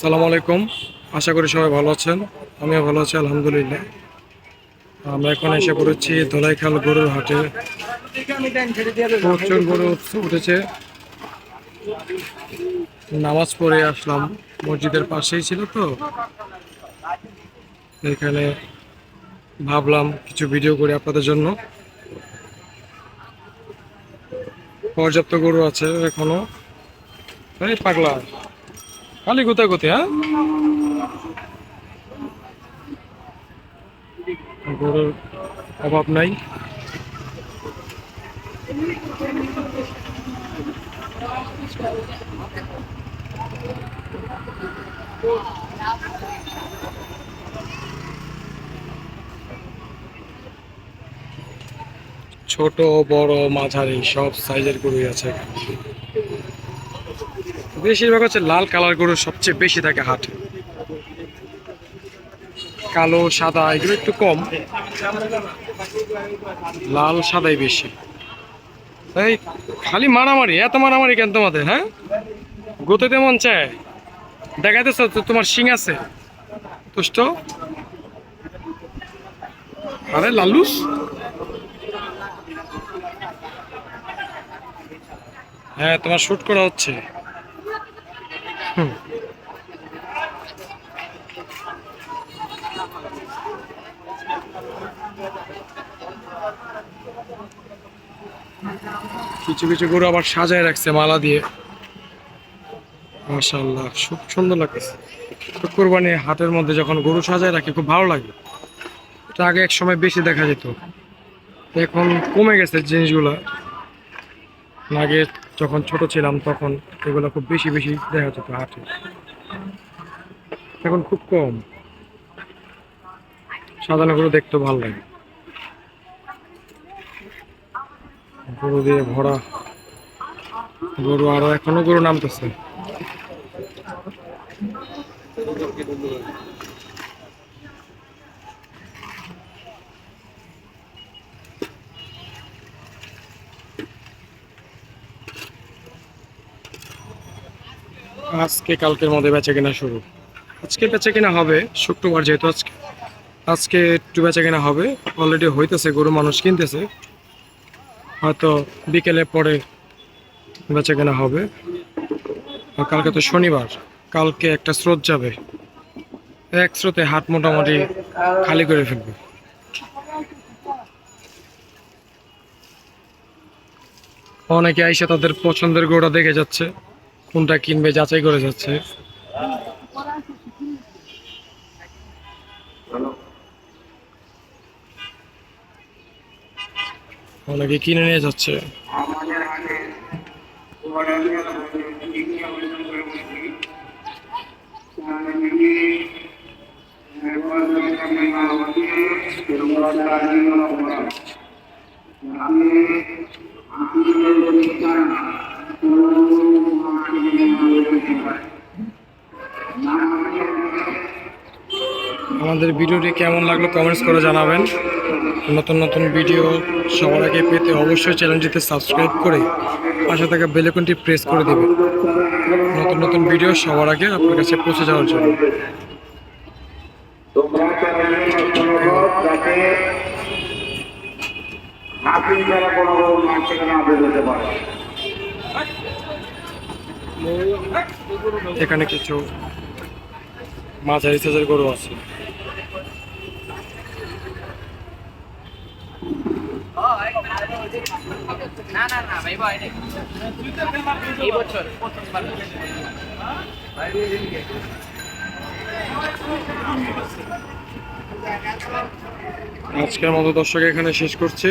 সালামু আলাইকুম। আশা করি সবাই ভালো আছেন। আমিও ভালো আছি, আলহামদুলিল্লাহ। আমরা এখন এসে পড়েছি ধলাইখাল গরুর হাটে। প্রচুর গরু উঠেছে। নামাজ পড়ে আসলাম। মসজিদের পাশেই ছিল তো। এখানে ভাবলাম কিছু ভিডিও করি আপনাদের জন্য। পর্যাপ্ত গরু আছে এখনও। এই পাগলা। খালি কোথায় কোথায় হ্যাঁ? গরুর অভাব নাই। ছোট, বড়, মাঝারি, সব সাইজের গরুই আছে। বেশিরভাগ হচ্ছে লাল কালার গরু সবচেয়ে বেশি থাকে হাটে। কালো, সাদা, এগুলো একটু কম। লাল, সাদাই বেশি। এই, খালি মারামারি, এত মারামারি কেন তোমাদের হ্যাঁ? গোতে মন চায়। দেখাইতেছ তো তোমার শিং আছে। তুষ্ট আরে, লালুস। হ্যাঁ তোমার শুট করা হচ্ছে। কিছু কিছু গরু আবার সাজায় রাখছে, মালা দিয়ে। মাশাল্লাহ খুব সুন্দর লাগতেছে। তো কোরবানি হাটের মধ্যে যখন গরু সাজায় রাখে, খুব ভালো লাগে। এটা আগে এক সময় বেশি দেখা যেত। এখন কমে গেছে জিনিসগুলো। আগে যখন ছোট ছিলাম তখন এগুলো খুব বেশি বেশি দেখা যেত হাটে। এখন খুব কম। সাজানো গরু দেখতে ভালো লাগে। গরু দিয়ে ভরা। গরু আরও এখনও গরু নামতেছে। আজকে কালকের মধ্যে বেচা কেনা শুরু। আজকে বেচা কেনা হবে শুক্রবার যেহেতু আজকে। আজকে একটু বেচা কেনা হবে। অলরেডি হইতেছে, গরু মানুষ কিনতেছে। হয়তো বিকেলে পরে বেচা কেনা হবে। আর কালকে তো শনিবার। কালকে একটা স্রোত যাবে। এক স্রোতে হাট মোটামুটি খালি করে ফেলবে। অনেকে আইসে তাদের পছন্দের গোড়া দেখে যাচ্ছে। কোনটা কিনবে যাচাই করে যাচ্ছে। অনেকে কিনে নিয়ে যাচ্ছে। ভিডিওটি কেমন লাগল কমেন্টস করে জানাবেন। নতুন নতুন ভিডিও সবার আগে পেতে অবশ্যই চ্যানেলটিতে সাবস্ক্রাইব করে পাশে থাকা বেলেকনটি প্রেস করে দেবেন। নতুন নতুন ভিডিও সবার আগে আপনার কাছে পৌঁছে যাওয়ার জন্য। এখানে কিছু মাঝারি সাইজের গরু আছে। আজকের মতো দর্শক এখানে শেষ করছি।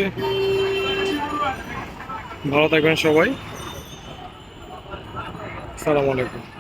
ভালো থাকবেন সবাই। সালাম আলাইকুম।